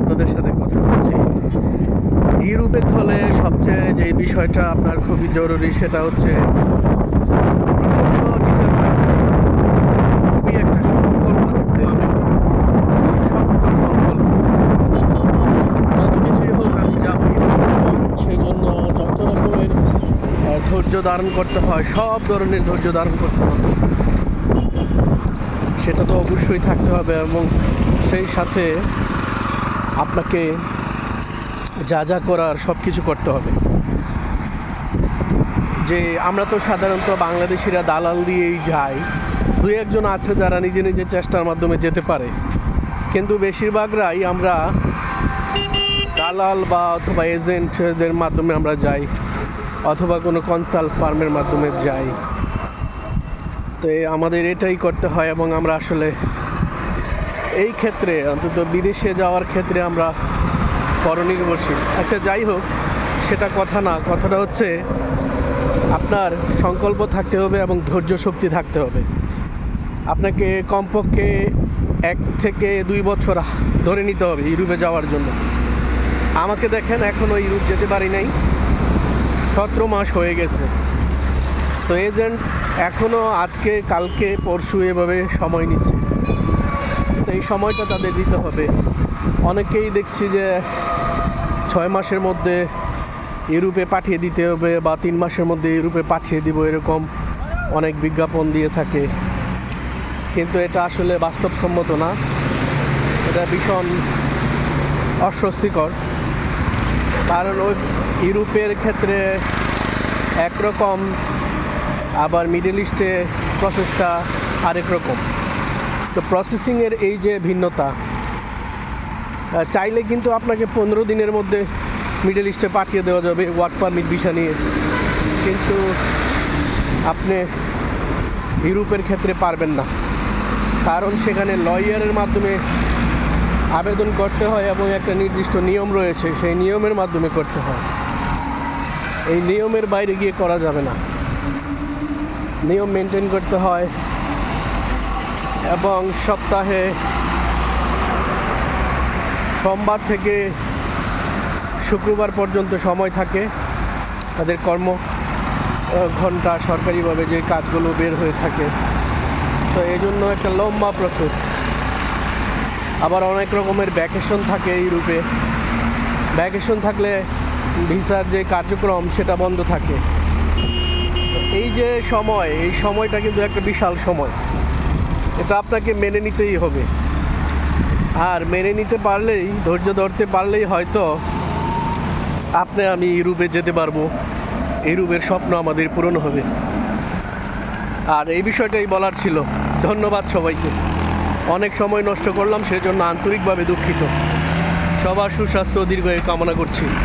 আপনাদের সাথে কথা বলছি। ইউরোপের হলে সবচেয়ে যে বিষয়টা আপনার খুবই জরুরি সেটা হচ্ছে ধৈর্য ধারণ করতে হয়, সব ধরনের ধৈর্য ধারণ করতে হবে। সেটা তো অবশ্যই থাকতে হবে, এবং সেই সাথে আপনাকে যা যা করার সব কিছু করতে হবে। যে আমরা তো সাধারণত বাংলাদেশিরা দালাল দিয়েই যাই। দু একজন আছে যারা নিজে নিজে চেষ্টার মাধ্যমে যেতে পারে। কিন্তু বেশিরভাগরাই আমরা দালাল বা অথবা এজেন্টদের মাধ্যমে আমরা যাই, অথবা কোনো কনসাল্ট ফার্মের মাধ্যমে যাই। তো আমাদের এটাই করতে হয় এবং আমরা আসলে এই ক্ষেত্রে, অন্তত বিদেশে যাওয়ার ক্ষেত্রে আমরা পরনির্ভরশীল। আচ্ছা যাই হোক, সেটা কথা না, কথাটা হচ্ছে আপনার সংকল্প থাকতে হবে এবং ধৈর্য শক্তি থাকতে হবে। আপনাকে কমপক্ষে এক থেকে দুই বছর ধরে নিতে হবে ইউরোপে যাওয়ার জন্য। আমাকে দেখেন এখনও ইউরোপ যেতে পারি নাই। সতেরো মাস হয়ে গেছে। তো এজেন্ট এখনও আজকে, কালকে, পরশু এভাবে সময় নিচ্ছে। তো এই সময়টা তাদের দিতে হবে। অনেকেই দেখছি যে ছয় মাসের মধ্যে ইউরোপে পাঠিয়ে দিতে হবে বা তিন মাসের মধ্যে ইউরোপে পাঠিয়ে দিব এরকম অনেক বিজ্ঞাপন দিয়ে থাকে। কিন্তু এটা আসলে বাস্তবসম্মত না। এটা ভীষণ অস্বস্তিকর। কারণ ওই ইউরোপের ক্ষেত্রে একরকম, আবার মিডল ইস্টে প্রসেসটা আরেক রকম। তো প্রসেসিংয়ের এই যে ভিন্নতা চাইলে কিন্তু আপনাকে পনেরো দিনের মধ্যে মিডল ইস্টে পাঠিয়ে দেওয়া যাবে ওয়ার্ক পারমিট ভিসা নিয়ে। কিন্তু আপনি ইউরোপের ক্ষেত্রে পারবেন না। কারণ সেখানে লয়ারের মাধ্যমে আবেদন করতে হয় এবং একটা নির্দিষ্ট নিয়ম রয়েছে, সেই নিয়মের মাধ্যমে করতে হয়। এই নিয়মের বাইরে গিয়ে করা যাবে না। নিয়ম মেনটেন করতে হয় এবং সপ্তাহে সোমবার থেকে শুক্রবার পর্যন্ত সময় থাকে। তাদের কর্ম ঘণ্টা সরকারিভাবে যে কাজগুলো বের হয়ে থাকে। তো এই জন্য একটা লম্বা প্রসেস আবার অনেক রকমের ভ্যাকেশন থাকে ইউরোপে ভ্যাকেশন থাকলে ভিসার যে কার্যক্রম সেটা বন্ধ থাকে। এই যে সময়, এই সময়টা কিন্তু একটা বিশাল সময়। এটা আপনাকে মেনে নিতেই হবে। আর মেনে নিতে পারলেই, ধৈর্য ধরতে পারলেই হয়তো আপনি আমি ইউরোপে যেতে পারব। ইউরোপের স্বপ্ন আমাদের পূরণ হবে। আর এই বিষয়টাই বলার ছিল। ধন্যবাদ সবাইকে। অনেক সময় নষ্ট করলাম, সেজন্য আন্তরিকভাবে দুঃখিত। সবার সুস্বাস্থ্য ও দীর্ঘায়ু কামনা করছি।